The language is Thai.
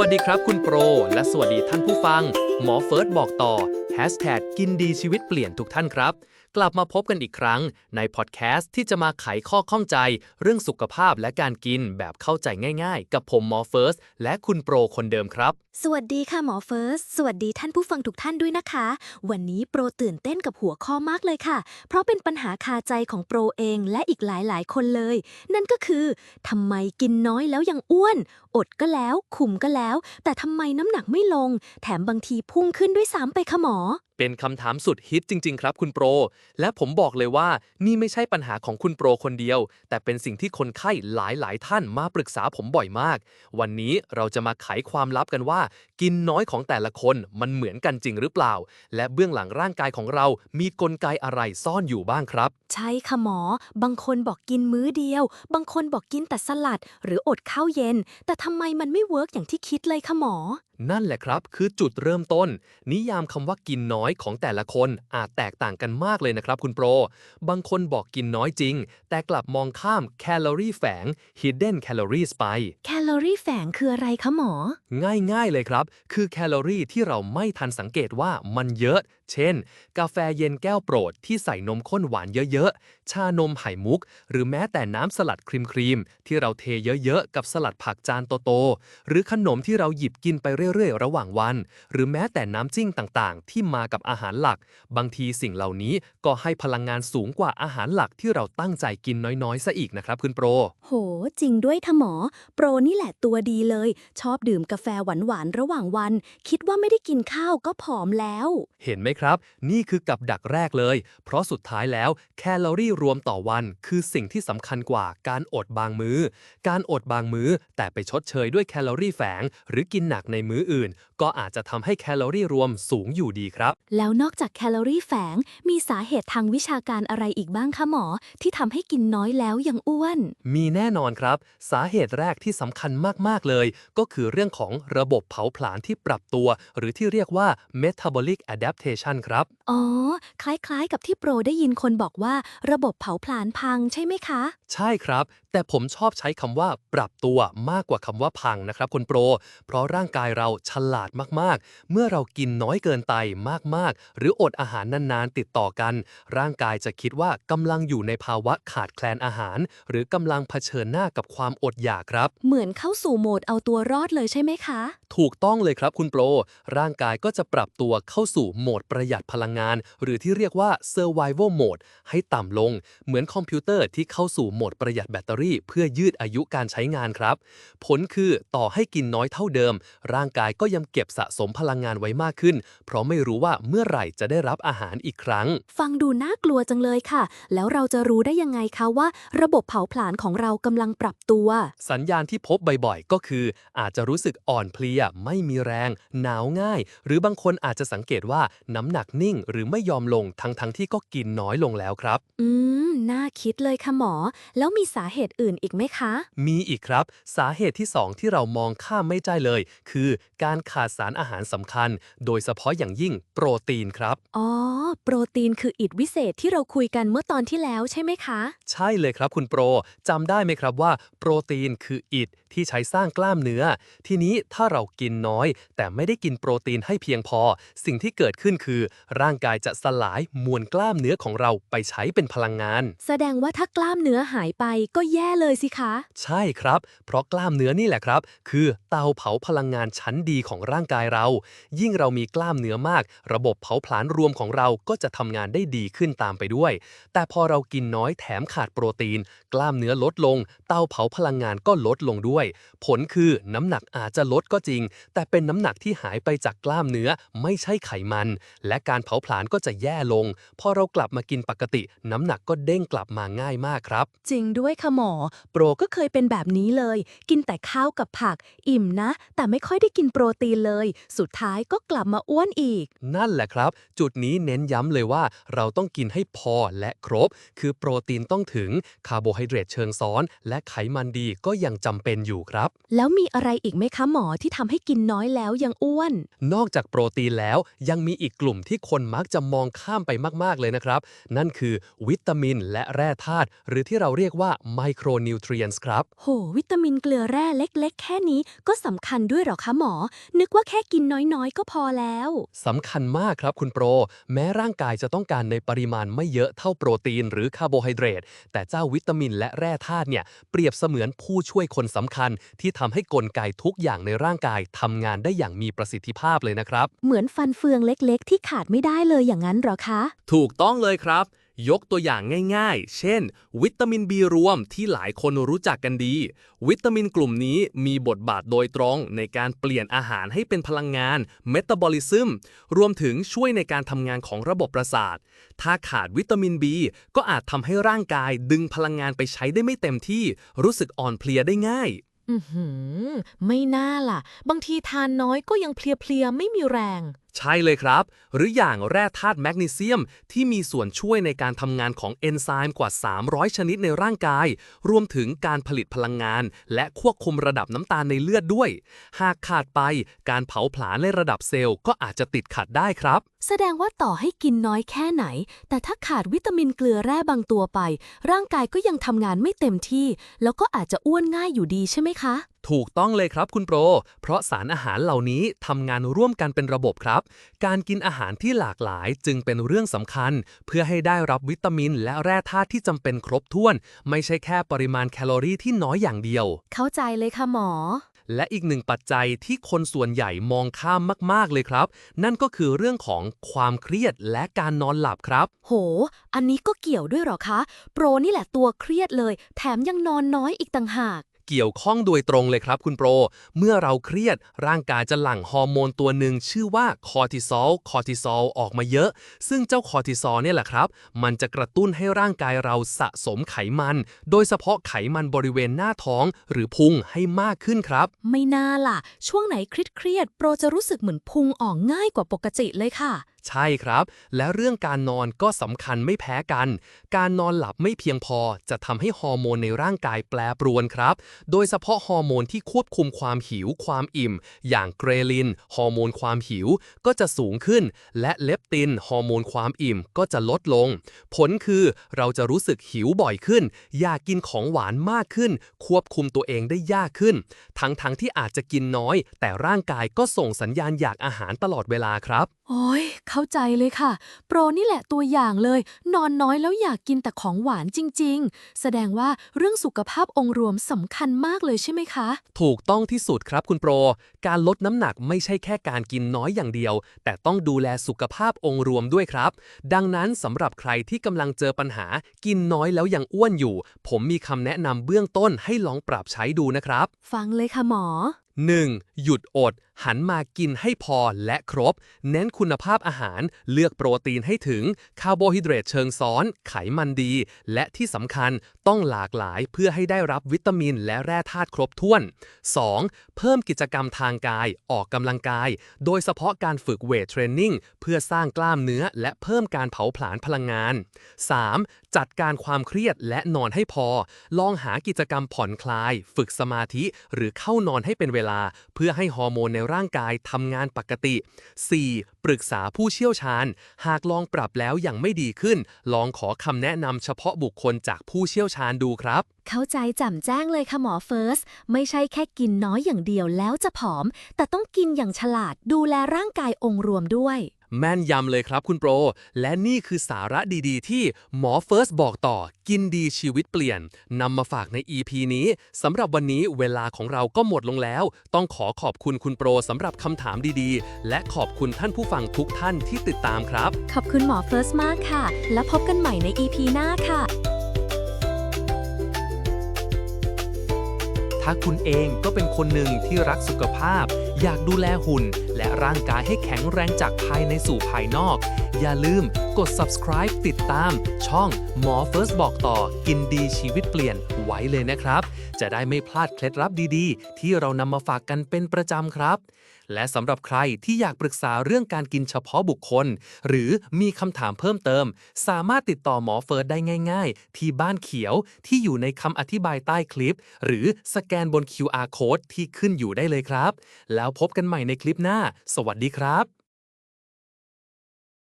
วัสดีครับคุณโปร และสวัสดีท่านผู้ฟัง หมอเฟิร์สบอกต่อ Hashtag กินดีชีวิตเปลี่ยนทุกท่านครับ กลับมาพบกันอีกครั้งในพอดแคสต์ที่จะมาไขข้อข้องใจ เรื่องสุขภาพและการกินแบบเข้าใจง่ายๆ กับผมหมอเฟิร์สและคุณโปรคนเดิมครับสวัสดีค่ะหมอเฟิร์ส สวัสดีท่านผู้ฟังทุกท่านด้วยนะคะ วันนี้โปรตื่นเต้นกับหัวข้อมากเลยค่ะ เพราะเป็นปัญหาคาใจของโปรเองและอีกหลายๆ คนเลย นั่นก็คือทำไมกินน้อยแล้วยังอ้วน อดก็แล้วคุมก็แล้ว แต่ทำไมน้ำหนักไม่ลง แถมบางทีพุ่งขึ้นด้วยซ้ำไปค่ะหมอ เป็นคำถามสุดฮิตจริง ๆ ครับคุณโปร และผมบอกเลยว่านี่ไม่ใช่ปัญหาของคุณโปรคนเดียว แต่เป็นสิ่งที่คนไข้หลายๆ ท่านมาปรึกษาผมบ่อยมาก วันนี้เราจะมาไขความลับกันว่ากินน้อยของแต่ละคนมันเหมือนกันจริงหรือเปล่า และเบื้องหลังร่างกายของเรา มีกลไกอะไรซ่อนอยู่บ้างครับ ใช่ค่ะหมอ บางคนบอกกินมื้อเดียว บางคนบอกกินแต่สลัด หรืออดข้าวเย็น แต่ทำไมมันไม่เวิร์กอย่างที่คิดเลยค่ะหมอ นั่นแหละครับ คือจุดเริ่มต้น นิยามคำว่ากินน้อยของแต่ละคนอาจแตกต่างกันมากเลยนะครับคุณโปร บางคนบอกกินน้อยจริง แต่กลับมองข้ามแคลอรี่แฝง hidden calories ไป แคลอรี่แฝงคืออะไรคะหมอ ง่ายๆเลยครับ คือแคลอรี่ที่เราไม่ทันสังเกตว่ามันเยอะ เช่น กาแฟเย็นแก้วโปรดที่ใส่นมข้นหวานเยอะๆ ชานมไข่มุก หรือแม้แต่น้ำสลัดครีมๆที่เราเทเยอะๆ กับสลัดผักจานโตๆ หรือขนมที่เราหยิบกินไปเรื่อยๆ ระหว่างวัน หรือแม้แต่น้ำจิ้งต่างๆ ที่มากับอาหารหลัก บางทีสิ่งเหล่านี้ก็ให้พลังงานสูงกว่าอาหารหลักที่เราตั้งใจกินน้อยๆซะอีกนะครับคุณโปร โห จริงด้วยค่ะหมอ โปรนี่แหละตัวดีเลย ชอบดื่มกาแฟหวานๆระหว่างวัน คิดว่าไม่ได้กินข้าวก็ผอมแล้ว เห็นไหมครับ นี่คือกับดักแรกเลย เพราะสุดท้ายแล้วแคลอรี่รวมต่อวัน คือสิ่งที่สำคัญกว่าการอดบางมือ้อ การอดบางมื้อ แต่ไปชดเชยด้วยแคลอรี่แฝง หรือกินหนักในมื้ออื่น ก็อาจจะทำให้แคลอรี่รวมสูงอยู่ดีครับ แล้วนอกจากแคลอรี่แฝงมีสาเหตุทางวิชาการอะไรอีกบ้างคะหมอ ที่ทำให้กินน้อยแล้วยังอ้วน มีแน่นอนครับ สาเหตุแรกที่สำคัญมากๆเลย ก็คือเรื่องของระบบเผาผลาญที่ปรับตัว หรือที่เรียกว่า metabolic adaptation ครับ อ๋อ คล้ายๆ กับที่โปรได้ยินคนบอกว่า ระบบเผาผลาญพังใช่ไหมคะ ใช่ครับ แต่ผมชอบใช้คำว่าปรับตัวมากกว่าคำว่าพังนะครับคุณโปร เพราะร่างกายเราฉลาดมากๆ เมื่อเรากินน้อยเกินไปมากๆ หรืออดอาหารนานๆ ติดต่อกัน ร่างกายจะคิดว่ากำลังอยู่ในภาวะขาดแคลนอาหาร หรือกำลังเผชิญหน้ากับความอดอยากครับ เหมือนเข้าสู่โหมดเอาตัวรอดเลยใช่ไหมคะ ถูกต้องเลยครับคุณโปร ร่างกายก็จะปรับตัวเข้าสู่โหมดประหยัดพลังงาน หรือที่เรียกว่า survival mode ให้ต่ำลง เหมือนคอมพิวเตอร์ที่เข้าสู่โหมดประหยัดแบตเตอรี่ เพื่อยืดอายุการใช้งานครับ ผลคือต่อให้กินน้อยเท่าเดิม ร่างกายก็ยังเก็บสะสมพลังงานไว้มากขึ้น เพราะไม่รู้ว่าเมื่อไหร่จะได้รับอาหารอีกครั้ง ฟังดูน่ากลัวจังเลยค่ะ แล้วเราจะรู้ได้ยังไงคะว่า ระบบเผาผลาญของเรากำลังปรับตัว สัญญาณที่พบบ่อยๆ ก็คือ อาจจะรู้สึกอ่อนเพลีย ไม่มีแรง หนาวง่าย หรือบางคนอาจจะสังเกตว่าน้ำหนักนิ่งหรือไม่ยอมลงทั้งๆที่ก็กินน้อยลงแล้วครับ อืม น่าคิดเลยค่ะหมอ แล้วมีสาเหตุอื่นอีกไหมคะ มีอีกครับ สาเหตุที่ 2 ที่เรามองข้ามไม่ได้เลย คือการขาดสารอาหารสำคัญ โดยเฉพาะอย่างยิ่งโปรตีนครับ อ๋อ โปรตีนคืออิฐวิเศษที่เราคุยกันเมื่อตอนที่แล้วใช่ไหมคะ ใช่เลยครับคุณโปรจำได้ไหมครับว่า โปรตีนคืออิฐที่ใช้สร้างกล้ามเนื้อ ทีนี้ถ้าเรากินน้อย แต่ไม่ได้กินโปรตีนให้เพียงพอ สิ่งที่เกิดขึ้นคือ ร่างกายจะสลายมวลกล้ามเนื้อของเราไปใช้เป็นพลังงาน แสดงว่าถ้ากล้ามเนื้อหายไปก็แย่เลยสิคะ ใช่ครับ เพราะกล้ามเนื้อนี่แหละครับ คือเตาเผาพลังงานชั้นดีของร่างกายเรา ยิ่งเรามีกล้ามเนื้อมาก ระบบเผาผลาญรวมของเราก็จะทำงานได้ดีขึ้นตามไปด้วย แต่พอเรากินน้อยแถมขาดโปรตีน กล้ามเนื้อลดลง เตาเผาพลังงานก็ลดลงด้วย ผลคือน้ำหนักอาจจะลดก็จริง แต่เป็นน้ำหนักที่หายไปจากกล้ามเนื้อไม่ใช่ไขมันและการเผาผลาญก็จะแย่ลง พอเรากลับมากินปกติ น้ำหนักก็เด้งกลับมาง่ายมากครับ จริงด้วยค่ะหมอ โปรก็เคยเป็นแบบนี้เลย กินแต่ข้าวกับผัก อิ่มนะ แต่ไม่ค่อยได้กินโปรตีนเลย สุดท้ายก็กลับมาอ้วนอีก นั่นแหละครับ จุดนี้เน้นย้ำเลยว่า เราต้องกินให้พอและครบ คือโปรตีนต้องถึงคาร์โบไฮเดรตเชิงซ้อน และไขมันดีก็ยังจำเป็นอยู่ครับ แล้วมีอะไรอีกไหมคะหมอที่ทำให้กินน้อยแล้วยังอ้วน นอกจากโปรตีนแล้วยังมีอีกกลุ่มที่คนมักจะมองข้ามไปมาก ๆ เลยนะครับ นั่นคือวิตามินและแร่ธาตุหรือที่เราเรียกว่าไมโครนิวทรีนส์ครับ โห วิตามินเกลือแร่เล็ก ๆ แค่นี้ก็สำคัญด้วยเหรอคะหมอ นึกว่าแค่กินน้อย ๆ ก็พอแล้วสำคัญมากครับคุณโปร แม้ร่างกายจะต้องการในปริมาณไม่เยอะเท่าโปรตีน หรือคาร์โบไฮเดรตแต่เจ้าวิตามินและแร่ธาตุเนี่ยเปรียบเสมือนผู้ช่วยคนสำคัญ ที่ทำให้กลไกทุกอย่างในร่างกายทำงานได้อย่างมีประสิทธิภาพเลยนะครับ เหมือนฟันเฟืองเล็ก ๆ ที่ขาดไม่ได้เลยอย่างนั้นเหรอคะ ถูกต้องเลยครับ ยกตัวอย่างง่ายๆ เช่น วิตามิน B รวมที่หลายคนรู้จักกันดี วิตามินกลุ่มนี้มีบทบาทโดยตรงในการเปลี่ยนอาหารให้เป็นพลังงานเมตาบอลิซึมรวมถึงช่วยในการทำงานของระบบประสาท ถ้าขาดวิตามิน B ก็อาจทำให้ร่างกายดึงพลังงานไปใช้ได้ไม่เต็มที่ รู้สึกอ่อนเพลียได้ง่ายอือหือไม่น่าล่ะ บางทีทานน้อยก็ยังเพลียๆ ไม่มีแรงใช่เลยครับ หรืออย่างแร่ธาตุแมกนีเซียม ที่มีส่วนช่วยในการทำงานของเอนไซม์กว่า 300 ชนิดในร่างกาย รวมถึงการผลิตพลังงาน และควบคุมระดับน้ำตาลในเลือดด้วย หากขาดไปการเผาผลาญในระดับเซลล์ก็อาจจะติดขัดได้ครับ แสดงว่าต่อให้กินน้อยแค่ไหน แต่ถ้าขาดวิตามินเกลือแร่บางตัวไป ร่างกายก็ยังทำงานไม่เต็มที่ แล้วก็อาจจะอ้วนง่ายอยู่ดีใช่ไหมคะ ถูกต้องเลยครับคุณโปร เพราะสารอาหารเหล่านี้ทำงานร่วมกันเป็นระบบครับ การกินอาหารที่หลากหลายจึงเป็นเรื่องสำคัญ เพื่อให้ได้รับวิตามินและแร่ธาตุที่จำเป็นครบถ้วน ไม่ใช่แค่ปริมาณแคลอรี่ที่น้อยอย่างเดียว เข้าใจเลยค่ะหมอ และอีกหนึ่งปัจจัยที่คนส่วนใหญ่มองข้ามมาก ๆ เลยครับ นั่นก็คือเรื่องของความเครียดและการนอนหลับครับ โห อันนี้ก็เกี่ยวด้วยเหรอคะ โปรนี่แหละตัวเครียดเลย แถมยังนอนน้อยอีกต่างหาก เกี่ยวข้องโดยตรงเลยครับคุณโปร เมื่อเราเครียดร่างกายจะหลั่งฮอร์โมนตัวหนึ่งชื่อว่าคอร์ติซอล คอร์ติซอลออกมาเยอะ ซึ่งเจ้าคอร์ติซอลเนี่ยแหละครับ มันจะกระตุ้นให้ร่างกายเราสะสมไขมัน โดยเฉพาะไขมันบริเวณหน้าท้องหรือพุงให้มากขึ้นครับ ไม่น่าล่ะ ช่วงไหนเครียดๆโปรจะรู้สึกเหมือนพุงออกง่ายกว่าปกติเลยค่ะใช่ครับ และเรื่องการนอนก็สำคัญไม่แพ้กัน การนอนหลับไม่เพียงพอจะทำให้ฮอร์โมนในร่างกายแปรปรวนครับ โดยเฉพาะฮอร์โมนที่ควบคุมความหิวความอิ่ม อย่างเกรลิน ฮอร์โมนความหิวก็จะสูงขึ้น และเลปติน ฮอร์โมนความอิ่มก็จะลดลง ผลคือเราจะรู้สึกหิวบ่อยขึ้น อยากกินของหวานมากขึ้น ควบคุมตัวเองได้ยากขึ้น ทั้งๆทที่อาจจะกินน้อย แต่ร่างกายก็ส่งสัญญาณอยากอาหารตลอดเวลาครับ โอ้ยเข้าใจเลยค่ะ โปรนี่แหละตัวอย่างเลย นอนน้อยแล้วอยากกินแต่ของหวานจริง ๆ แสดงว่าเรื่องสุขภาพองค์รวมสำคัญมากเลยใช่ไหมคะ ถูกต้องที่สุดครับคุณโปร การลดน้ำหนักไม่ใช่แค่การกินน้อยอย่างเดียว แต่ต้องดูแลสุขภาพองค์รวมด้วยครับ ดังนั้นสำหรับใครที่กำลังเจอปัญหา กินน้อยแล้วยังอ้วนอยู่ ผมมีคำแนะนำเบื้องต้นให้ลองปรับใช้ดูนะครับ ฟังเลยค่ะหมอ 1. หยุดอด หันมากินให้พอและครบ เน้นคุณภาพอาหาร เลือกโปรตีนให้ถึง คาร์โบไฮเดรตเชิงซ้อน ไขมันดี และที่สำคัญต้องหลากหลายเพื่อให้ได้รับวิตามินและแร่ธาตุครบถ้วน 2. เพิ่มกิจกรรมทางกาย ออกกำลังกาย โดยเฉพาะการฝึกเวทเทรนนิ่งเพื่อสร้างกล้ามเนื้อ และเพิ่มการเผาผลาญพลังงาน 3. จัดการความเครียดและนอนให้พอ ลองหากิจกรรมผ่อนคลาย ฝึกสมาธิ หรือเข้านอนให้เป็นเวลาเพื่อให้ฮอร์โมนในร่างกายทำงานปกติ 4. ปรึกษาผู้เชี่ยวชาญ หากลองปรับแล้วยังไม่ดีขึ้น ลองขอคำแนะนำเฉพาะบุคคลจากผู้เชี่ยวชาญดูครับ เข้าใจจำแจ้งเลยค่ะหมอเฟิร์ส ไม่ใช่แค่กินน้อยอย่างเดียวแล้วจะผอม แต่ต้องกินอย่างฉลาดดูแลร่างกายองค์รวมด้วย แม่นยำเลยครับคุณโปร และนี่คือสาระดีๆ ที่หมอเฟิร์สบอกต่อ กินดีชีวิตเปลี่ยนนำมาฝากใน EP นี้สำหรับวันนี้เวลาของเราก็หมดลงแล้ว ต้องขอขอบคุณคุณโปรสำหรับคำถามดีๆ และขอบคุณท่านผู้ฟังทุกท่านที่ติดตามครับ ขอบคุณหมอเฟิร์สมากค่ะ แล้วพบกันใหม่ใน EP หน้าค่ะ ถ้าคุณเองก็เป็นคนหนึ่งที่รักสุขภาพ อยากดูแลหุ่น และร่างกายให้แข็งแรงจากภายในสู่ภายนอก อย่าลืมกด subscribe ติดตาม ช่องหมอเฟิร์สบอกต่อกินดีชีวิตเปลี่ยนไว้เลยนะครับ จะได้ไม่พลาดเคล็ดลับดีๆ ที่เรานำมาฝากกันเป็นประจำครับ และสำหรับใครที่อยากปรึกษาเรื่องการกินเฉพาะบุคคล หรือมีคำถามเพิ่มเติม สามารถติดต่อหมอเฟิร์สได้ง่าย ๆ ที่บ้านเขียวที่อยู่ในคำอธิบายใต้คลิป หรือสแกนบน QR code ที่ขึ้นอยู่ได้เลยครับ แล้วพบกันใหม่ในคลิปหน้า สวัสดีครับ